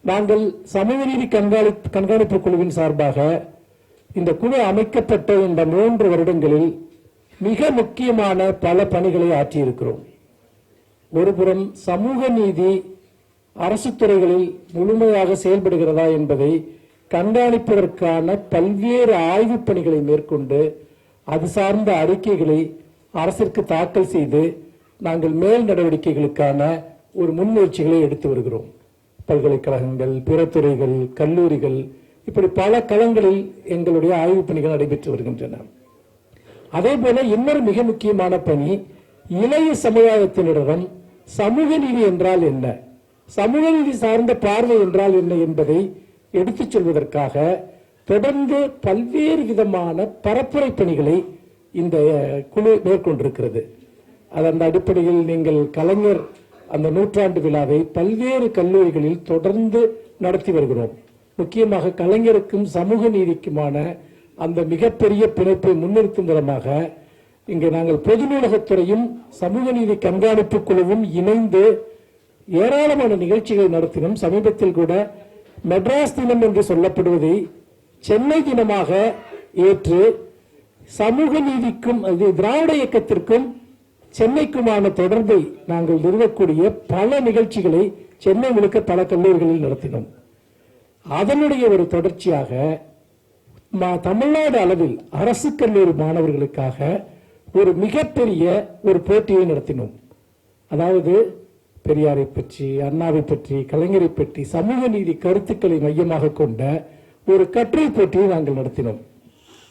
நாங்கள் சமூக நீதி கண்காணிப்பு கண்காணிப்பு குழுவின் சார்பாக இந்த குழு அமைக்கப்பட்ட இந்த மூன்று வருடங்களில் மிக முக்கியமான பல பணிகளை ஆற்றியிருக்கிறோம். ஒருபுறம் சமூக நீதி அரசு துறைகளில் முழுமையாக செயல்படுகிறதா என்பதை கண்காணிப்பதற்கான பல்வேறு ஆய்வுப் பணிகளை மேற்கொண்டு அது சார்ந்த அறிக்கைகளை அரசிற்கு தாக்கல் செய்து நாங்கள் மேல் நடவடிக்கைகளுக்கான ஒரு முன்முயற்சிகளை எடுத்து வருகிறோம். பல்கலைக்கழகங்கள் பிற துறைகள் கல்லூரிகள் இப்படி பல களங்களில் எங்களுடைய ஆய்வுப் பணிகள் நடைபெற்று வருகின்றன. அதே போல இன்னொரு மிக முக்கியமான பணி இளைய சமுதாயத்தினரிடம் சமூக நீதி என்றால் என்ன? சமூக நீதி சார்ந்த பார்வை என்றால் என்ன என்பதை எடுத்துச் சொல்வதற்காக தொடர்ந்து பல்வேறு விதமான பரப்புரை பணிகளை இந்த குழு மேற்கொண்டிருக்கிறது. அதன் அடிப்படையில் நீங்கள் கலைஞர் அந்த நூற்றாண்டு விழாவை பல்வேறு கல்லூரிகளில் தொடர்ந்து நடத்தி வருகிறோம். முக்கியமாக கலைஞருக்கும் சமூக நீதிக்குமான அந்த மிகப்பெரிய பிணைப்பை முன்னிறுத்தும் விதமாக இங்கே நாங்கள் பொது நூலகத்துறையும் சமூக நீதி கண்காணிப்பு குழுவும் இணைந்து ஏராளமான நிகழ்ச்சிகள் நடத்தினோம். சமீபத்தில் கூட மெட்ராஸ் தினம் என்று சொல்லப்படுவதை சென்னை தினமாக ஏற்று சமூக நீதிக்கும் அது திராவிட இயக்கத்திற்கும் சென்னைக்குமான தொடர்பை நாங்கள் நிறுவக்கூடிய பல நிகழ்ச்சிகளை சென்னை முழுக்க பல கல்லூரிகளில் நடத்தினோம். அதனுடைய ஒரு தொடர்ச்சியாக மா- தமிழ்நாடு அளவில் அரசு கல்லூரி மாணவர்களுக்காக ஒரு மிகப்பெரிய ஒரு போட்டியை நடத்தினோம். அதாவது பெரியாரை பற்றி அண்ணாவை பற்றி கலைஞரை பற்றி சமூக நீதி கருத்துக்களை மையமாக கொண்ட ஒரு கட்டுரை போட்டியை நாங்கள் நடத்தினோம்.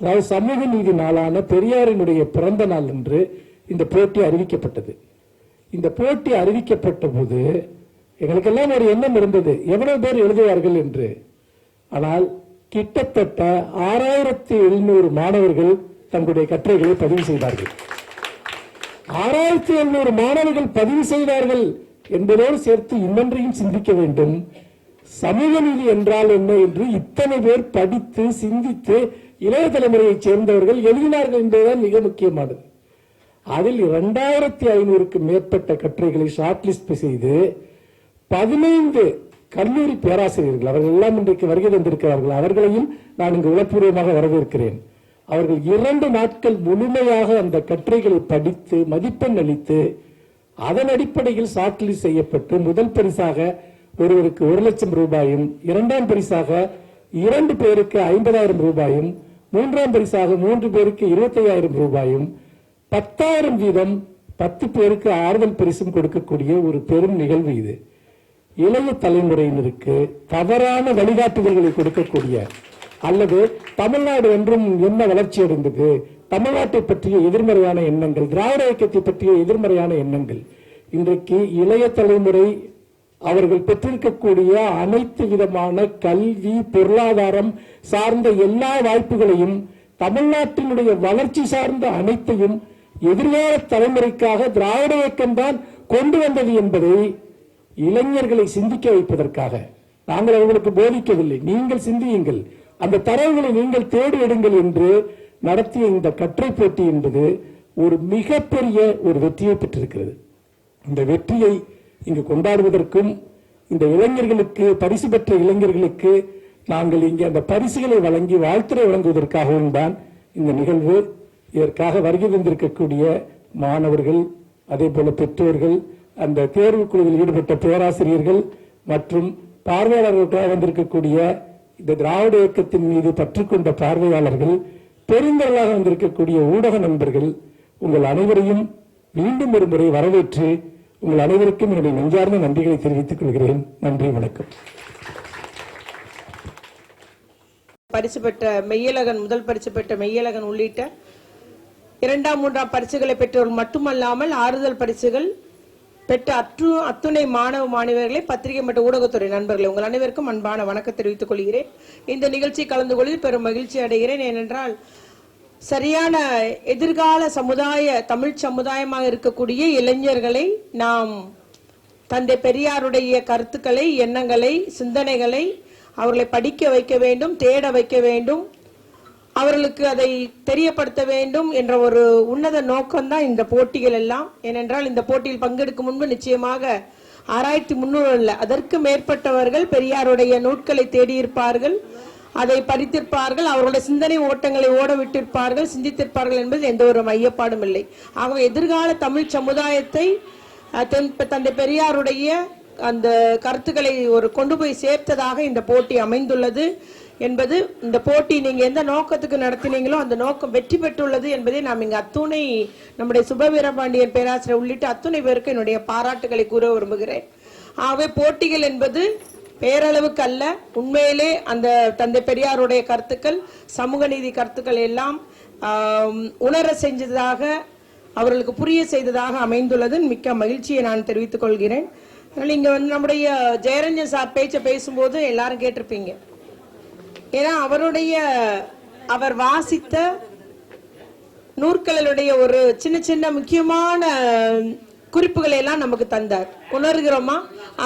அதாவது சமூக நீதி நாளான பெரியாரினுடைய பிறந்த நாள் என்று இந்த போட்டி அறிவிக்கப்பட்டது. இந்த போட்டி அறிவிக்கப்பட்ட போது எங்களுக்கெல்லாம் ஒரு எண்ணம் இருந்தது. எவ்வளவு பேர் எழுதுவார்கள் என்று. ஆனால் கிட்டத்தட்ட ஆறாயிரத்தி எழுநூறு மாணவர்கள் தங்களுடைய கட்டுரைகளை பதிவு செய்தார்கள். ஆறாயிரத்தி எழுநூறு மாணவர்கள் பதிவு செய்தார்கள் என்பதோடு சேர்த்து இன்னொன்றையும் சிந்திக்க வேண்டும். சமூக நீதி என்றால் என்ன என்று இத்தனை பேர் படித்து சிந்தித்து இளைய தலைமுறையைச் சேர்ந்தவர்கள் எழுதினார்கள் என்பதுதான் மிக முக்கியமானது. அதில் இரண்டாயிரத்தி ஐநூறுக்கு மேற்பட்ட கட்டுரைகளை ஷார்ட் லிஸ்ட் செய்து பதினைந்து கல்லூரி பேராசிரியர்கள் அவர்கள் எல்லாம் இன்றைக்கு வருகை தந்திருக்கிறார்கள். அவர்களையும் நான் இங்கு உளப்பூர்வமாக வரவேற்கிறேன். அவர்கள் இரண்டு நாட்கள் முழுமையாக அந்த கட்டுரைகளை படித்து மதிப்பெண் அளித்து அதன் அடிப்படையில் ஷார்ட்லிஸ்ட் செய்யப்பட்டு முதல் பரிசாக ஒருவருக்கு ஒரு லட்சம் ரூபாயும் இரண்டாம் பரிசாக இரண்டு பேருக்கு ஐம்பதாயிரம் ரூபாயும் மூன்றாம் பரிசாக மூன்று பேருக்கு இருபத்தையாயிரம் ரூபாயும் பத்தாயிரம் வீதம் பத்து பேருக்கு ஆறுதல் பரிசும் கொடுக்கக்கூடிய ஒரு பெரும் நிகழ்வு இது. இளைய தலைமுறையினருக்கு தவறான வழிகாட்டுதல்களை கொடுக்கக்கூடிய அல்லது தமிழ்நாடு என்றும் என்ன வளர்ச்சி அடைந்தது தமிழ்நாட்டை பற்றிய எதிர்மறையான எண்ணங்கள் திராவிட இயக்கத்தை பற்றிய எதிர்மறையான எண்ணங்கள். இன்றைக்கு இளைய தலைமுறை அவர்கள் பெற்றிருக்கக்கூடிய அனைத்து விதமான கல்வி பொருளாதாரம் சார்ந்த எல்லா வாய்ப்புகளையும் தமிழ்நாட்டினுடைய வளர்ச்சி சார்ந்த அனைத்தையும் எதிர்கால தலைமுறைக்காக திராவிட இயக்கம் தான் கொண்டு வந்தது என்பதை இளைஞர்களை சிந்திக்க வைப்பதற்காக. நாங்கள் அவர்களுக்கு போதிக்கவில்லை. நீங்கள் சிந்தியுங்கள். அந்த தரவுகளை நீங்கள் தேடி எடுங்கள் என்று நடத்திய இந்த கற்றை போட்டி என்பது ஒரு மிகப்பெரிய ஒரு வெற்றியை பெற்றிருக்கிறது. இந்த வெற்றியை இங்கு கொண்டாடுவதற்கும் இந்த இளைஞர்களுக்கு பரிசு பெற்ற இளைஞர்களுக்கு நாங்கள் இங்கே அந்த பரிசுகளை வழங்கி வாழ்த்துறை வழங்குவதற்காகவும் தான் இந்த நிகழ்வு இதற்காக வருகை தந்திருக்கக்கூடிய மாணவர்கள் அதே போல பெற்றோர்கள் அந்த தேர்வு குழுவில் ஈடுபட்ட பேராசிரியர்கள் மற்றும் பார்வையாளர்களுக்காக வந்திருக்கக்கூடிய இந்த திராவிட இயக்கத்தின் மீது பற்றுக்கொண்ட பார்வையாளர்கள் பெருந்தர்களாக வந்திருக்கக்கூடிய ஊடக நண்பர்கள் உங்கள் அனைவரையும் மீண்டும் ஒரு முறை வரவேற்று உங்கள் அனைவருக்கும் என்னுடைய நெஞ்சார்ந்த நன்றிகளை தெரிவித்துக் கொள்கிறேன். நன்றி வணக்கம். பரிசு பெற்ற மெய்யழகன் முதல் பரிசு பெற்ற மெய்யழகன் உள்ளிட்ட இரண்டாம் மூன்றாம் பரிசுகளை பெற்றவர்கள் மட்டுமல்லாமல் ஆறுதல் பரிசுகள் பெற்ற அற்று அத்துணை மாணவ மாணவர்களை பத்திரிகை மற்றும் ஊடகத்துறை நண்பர்களை உங்கள் அனைவருக்கும் அன்பான வணக்கம் தெரிவித்துக் கொள்கிறேன். இந்த நிகழ்ச்சி கலந்து கொள்வதில் பெரும் மகிழ்ச்சி அடைகிறேன். ஏனென்றால் சரியான எதிர்கால சமுதாய தமிழ் சமுதாயமாக இருக்கக்கூடிய இளைஞர்களை நாம் தந்தை பெரியாருடைய கருத்துக்களை எண்ணங்களை சிந்தனைகளை அவர்களை படிக்க வைக்க வேண்டும் தேட வைக்க வேண்டும். அவர்களுக்கு அதை தெரியப்படுத்த வேண்டும் என்ற ஒரு உன்னத நோக்கம்தான் இந்த போட்டிகள் எல்லாம். ஏனென்றால் இந்த போட்டியில் பங்கெடுக்கும் முன்பு நிச்சயமாக ஆறாயிரத்தி முன்னூறு அல்ல அதற்கு மேற்பட்டவர்கள் பெரியாருடைய நூட்களை தேடியிருப்பார்கள். அதை படித்திருப்பார்கள் அவர்களுடைய சிந்தனை ஓட்டங்களை ஓட விட்டிருப்பார்கள் சிந்தித்திருப்பார்கள் என்பது எந்த ஒரு மையப்பாடும் இல்லை. ஆகவே எதிர்கால தமிழ் சமுதாயத்தை தந்தை பெரியாருடைய அந்த கருத்துக்களை ஒரு கொண்டு போய் சேர்த்ததாக இந்த போட்டி அமைந்துள்ளது. என்பது இந்த போட்டி நீங்கள் எந்த நோக்கத்துக்கு நடத்தினீங்களோ அந்த நோக்கம் வெற்றி பெற்றுள்ளது என்பதை நாம் இங்கே அத்துணை நம்முடைய சுபவீரபாண்டியன் பேராசிரியர் உள்ளிட்ட அத்துணை பேருக்கு என்னுடைய பாராட்டுகளை கூற விரும்புகிறேன். ஆகவே போட்டிகள் என்பது பேரளவுக்கு அல்ல உண்மையிலே அந்த தந்தை பெரியாருடைய கருத்துக்கள் சமூக நீதி கருத்துக்கள் எல்லாம் உணர செஞ்சதாக அவர்களுக்கு புரிய செய்ததாக அமைந்துள்ளது. மிக்க மகிழ்ச்சியை நான் தெரிவித்துக் கொள்கிறேன். அதனால் இங்கே வந்து நம்முடைய ஜெயரஞ்சன் சார் பேச்சை பேசும்போது எல்லாரும் கேட்டிருப்பீங்க. ஏன்னா அவருடைய அவர் வாசித்த நூற்களுடைய ஒரு சின்ன சின்ன முக்கியமான குறிப்புகளை எல்லாம் நமக்கு தந்தார். உணர்கிறோமா?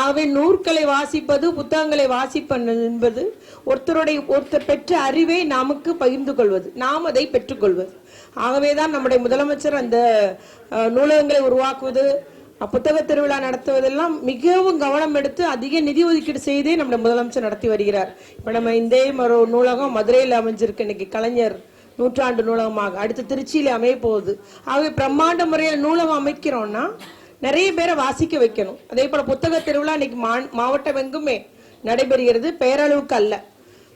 ஆகவே நூற்களை வாசிப்பது புத்தகங்களை வாசிப்பது என்பது ஒருத்தருடைய ஒருத்தர் பெற்ற அறிவை நமக்கு பகிர்ந்து கொள்வது நாம் அதை பெற்றுக்கொள்வது. ஆகவே தான் நம்முடைய முதலமைச்சர் அந்த நூலகங்களை உருவாக்குவது புத்தக திருவிழா நடத்துவதெல்லாம் மிகவும் கவனம் எடுத்து அதிக நிதி ஒதுக்கீடு செய்தே நம்முடைய முதலமைச்சர் நடத்தி வருகிறார். இப்போ நம்ம இந்தே ஒரு நூலகம் மதுரையில் அமைஞ்சிருக்கு. இன்னைக்கு கலைஞர் நூற்றாண்டு நூலகமாக அடுத்து திருச்சியில அமைய போகுது. ஆகவே பிரம்மாண்ட முறையில் நூலகம் அமைக்கிறோம்னா நிறைய பேரை வாசிக்க வைக்கணும். அதே போல புத்தக திருவிழா இன்னைக்கு மா- மாவட்டம் எங்குமே நடைபெறுகிறது. பேரளவுக்கு அல்ல.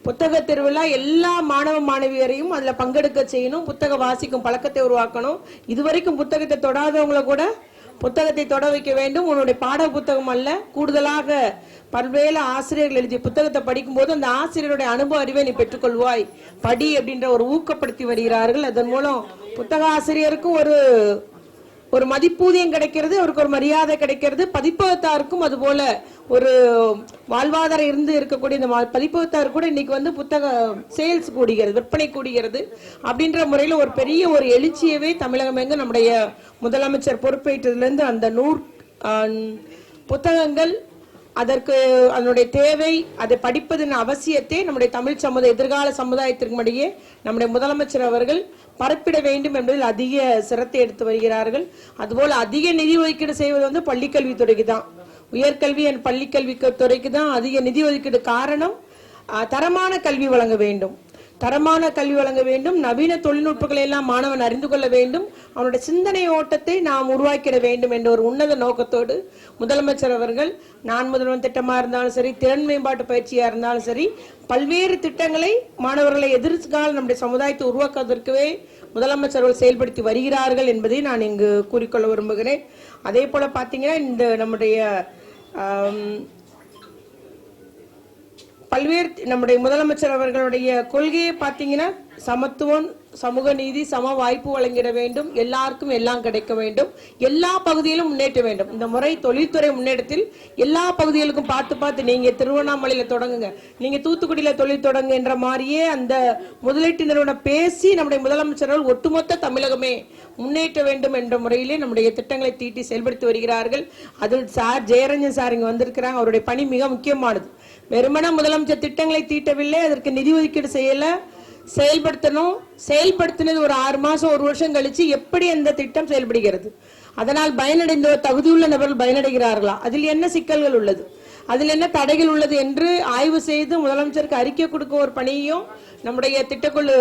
புத்தக திருவிழா எல்லா மாணவ மாணவியரையும் அதுல பங்கெடுக்க செய்யணும். புத்தக வாசிக்கும் பழக்கத்தை உருவாக்கணும். இதுவரைக்கும் புத்தகத்தை தொடாதவங்களை கூட புத்தகத்தை தொட வைக்க வேண்டும். உன்னுடைய பாட புத்தகம் அல்ல. கூடுதலாக பல்வேறு ஆசிரியர்கள் எழுதிய புத்தகத்தை படிக்கும்போது அந்த ஆசிரியருடைய அனுபவ அறிவை நீ பெற்றுக்கொள்வாய். படி அப்படின்ற ஒரு ஊக்கப்படுத்தி வருகிறார்கள். அதன் மூலம் புத்தக ஆசிரியருக்கும் ஒரு ஒரு மதிப்பூதியம் கிடைக்கிறது அவருக்கு ஒரு மரியாதை கிடைக்கிறது. பதிப்பகத்தாருக்கும் அது போல ஒரு வாழ்வாதாரம் இருந்து இருக்கக்கூடிய இந்த மா- பதிப்பகத்தார் கூட இன்னைக்கு வந்து புத்தக சேல்ஸ் கூடுகிறது விற்பனை கூடுகிறது அப்படின்ற முறையில் ஒரு பெரிய ஒரு எழுச்சியவே தமிழகம் எங்கு நம்முடைய முதலமைச்சர் பொறுப்பேற்றதுலேருந்து அந்த நூற் புத்தகங்கள் அதற்கு அதனுடைய தேவை அதை படிப்பதன் அவசியத்தை நம்முடைய தமிழ் சமுதாய எதிர்கால சமுதாயத்திற்கு இடையே நம்முடைய முதலமைச்சர் அவர்கள் பரப்பிட வேண்டும் என்பதில் அதிக சிரத்தை எடுத்து வருகிறார்கள். அதுபோல் அதிக நிதி ஒதுக்கீடு செய்வது வந்து பள்ளிக்கல்வித்துறைக்கு தான் உயர்கல்வி and பள்ளிக்கல்வி துறைக்கு தான் அதிக நிதி ஒதுக்கீடு காரணம் தரமான கல்வி வழங்க வேண்டும். தரமான கல்வி வழங்க வேண்டும். நவீன தொழில்நுட்பங்களை எல்லாம் மாணவன் அறிந்து கொள்ள வேண்டும். அவனுடைய சிந்தனை ஓட்டத்தை நாம் உருவாக்கிட வேண்டும் என்ற ஒரு உன்னத நோக்கத்தோடு முதலமைச்சர் அவர்கள் நான் முதல்வன் திட்டமாக இருந்தாலும் சரி திறன் மேம்பாட்டு பயிற்சியாக இருந்தாலும் சரி பல்வேறு திட்டங்களை மாணவர்களை எதிர்கால நம்முடைய சமுதாயத்தை உருவாக்குவதற்கவே முதலமைச்சர் செயல்படுத்தி வருகிறார்கள் என்பதை நான் இங்கு கூறிக்கொள்ள விரும்புகிறேன். அதே போல் பார்த்தீங்கன்னா இந்த நம்முடைய பல்வேறு நம்முடைய முதலமைச்சர் அவர்களுடைய கொள்கையை பார்த்தீங்கன்னா சமத்துவம் சமூக நீதி சம வாய்ப்பு வழங்கிட வேண்டும். எல்லாருக்கும் எல்லாம் கிடைக்க வேண்டும். எல்லா பகுதியிலும் முன்னேற்ற வேண்டும். இந்த முறை தொழில்துறை முன்னேற்றத்தில் எல்லா பகுதிகளுக்கும் பார்த்து பார்த்து நீங்க திருவண்ணாமலையில தொடங்குங்க. நீங்க தூத்துக்குடியில தொழில் தொடங்குன்ற மாதிரியே அந்த முதலீட்டு நிறுவனம் பேசி நம்முடைய முதலமைச்சர்கள் ஒட்டுமொத்த தமிழகமே முன்னேற்ற வேண்டும் என்ற முறையிலே நம்முடைய திட்டங்களை தீட்டி செயல்படுத்தி வருகிறார்கள். அதில் சார் ஜெயரஞ்சன் சார் இங்க வந்திருக்கிறாங்க. அவருடைய பணி மிக முக்கியமானது. வெறுமன முதலமைச்சர் திட்டங்களை தீட்டவில்லை. அதற்கு நிதி ஒதுக்கீடு செய்யலை. செயல்படுத்தணும். செயல்படுத்தினது ஒரு ஆறு மாசம் ஒரு வருஷம் கழிச்சு எப்படி அந்த திட்டம் செயல்படுகிறது? அதனால் பயனடைந்த தகுதியுள்ள நபர்கள் பயனடைகிறார்களா? அதில் என்ன சிக்கல்கள் உள்ளது? அதில் என்ன தடைகள் உள்ளது என்று ஆய்வு செய்து முதலமைச்சருக்கு அறிக்கை கொடுக்க ஒரு பணியும் நம்முடைய திட்டக்குழு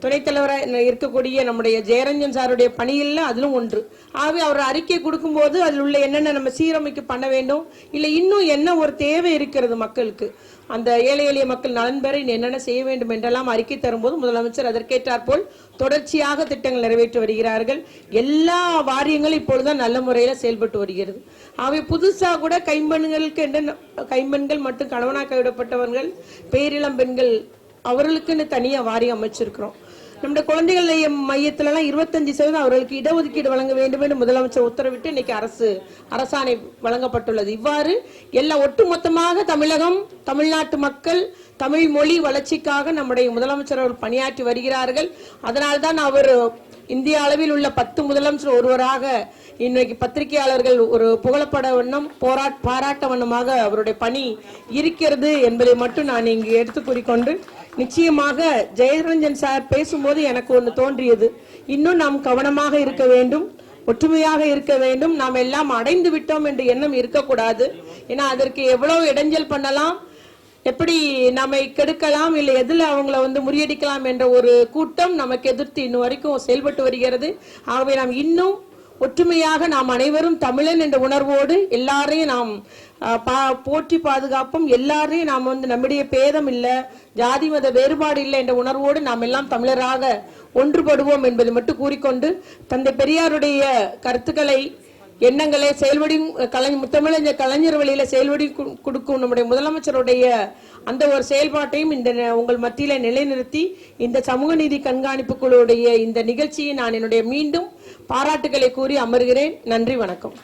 துணைத் தலைவராக இருக்கக்கூடிய நம்முடைய ஜெயரஞ்சன் சாருடைய பணியில் அதிலும் ஒன்று. ஆகவே அவர் அறிக்கை கொடுக்கும்போது அதில் உள்ள என்னென்ன நம்ம சீரமைக்க பண்ண வேண்டும்? இல்லை இன்னும் என்ன ஒரு தேவை இருக்கிறது மக்களுக்கு? அந்த ஏழை எளிய மக்கள் நலன் பெற என்னென்ன செய்ய வேண்டும் என்றெல்லாம் அறிக்கை தரும்போது முதலமைச்சர் அதற்கேற்றாற்போல் தொடர்ச்சியாக திட்டங்கள் நிறைவேற்றி வருகிறார்கள். எல்லா வாரியங்களும் இப்பொழுதுதான் நல்ல முறையில் செயல்பட்டு வருகிறது. அவை புதுசாக கூட கைம்பெண்களுக்கு என்ன கைம்பெண்கள் மற்றும் கணவனாக கைவிடப்பட்டவர்கள் பேரிளம் பெண்கள் அவர்களுக்குன்னு தனியாக வாரியம் அமைச்சிருக்கிறோம். நம்முடைய குழந்தைகள் மையத்திலலாம் இருபத்தஞ்சு சதவீதம் அவர்களுக்கு இடஒதுக்கீடு வழங்க வேண்டும் என்று முதலமைச்சர் உத்தரவிட்டு இன்னைக்கு அரசு அரசாணை வழங்கப்பட்டுள்ளது. இவ்வாறு எல்லா ஒட்டுமொத்தமாக தமிழகம் தமிழ்நாட்டு மக்கள் தமிழ் மொழி வளர்ச்சிக்காக நம்முடைய முதலமைச்சர் அவர்கள் பணியாற்றி வருகிறார்கள். அதனால்தான் அவர் இந்திய அளவில் உள்ள பத்து முதலமைச்சர் ஒருவராக இன்றைக்கு பத்திரிகையாளர்கள் ஒரு புகழப்பட வண்ணம் போராட் பாராட்ட வண்ணமாக அவருடைய பணி இருக்கிறது என்பதை மட்டும் நான் இங்கு எடுத்து கூறிக்கொண்டு நிச்சயமாக ஜெயரஞ்சன் சார் பேசும்போது எனக்கு ஒன்று தோன்றியது. இன்னும் நாம் கவனமாக இருக்க வேண்டும் ஒற்றுமையாக இருக்க வேண்டும். நாம் எல்லாம் அடைந்து விட்டோம் என்ற எண்ணம் இருக்கக்கூடாது. ஏன்னா அதற்கு எவ்வளவு இடைஞ்சல் பண்ணலாம் எப்படி நம்மை கெடுக்கலாம் இல்லை எதில் அவங்கள வந்து முறியடிக்கலாம் என்ற ஒரு கூட்டம் நமக்கு எதிர்த்து இன்னும் வரைக்கும் செயல்பட்டு வருகிறது. ஆகவே நாம் இன்னும் ஒற்றுமையாக நாம் அனைவரும் தமிழன் என்ற உணர்வோடு எல்லாரையும் நாம் பா- போற்றி பாதுகாப்போம். எல்லாரையும் நாம் வந்து நம்முடைய பேதம் இல்லை ஜாதி மத வேறுபாடு இல்லை என்ற உணர்வோடு நாம் எல்லாம் தமிழராக ஒன்றுபடுவோம் என்பது மட்டும் கூறிக்கொண்டு தந்தை பெரியாருடைய கருத்துக்களை எண்ணங்களை செயல்படி கலை முத்தமிழஞ்ச கலைஞர் வழியில செயல்படி கொடுக்கும் நம்முடைய முதலமைச்சருடைய அந்த ஒரு செயல்பாட்டையும் இந்த ந- உங்கள் மத்தியில நிலைநிறுத்தி இந்த சமூக நீதி கண்காணிப்பு குழுவுடைய இந்த நிகழ்ச்சியை நான் என்னுடைய மீண்டும் பாராட்டுகளை கூறி அமர்கிறேன். நன்றி வணக்கம்.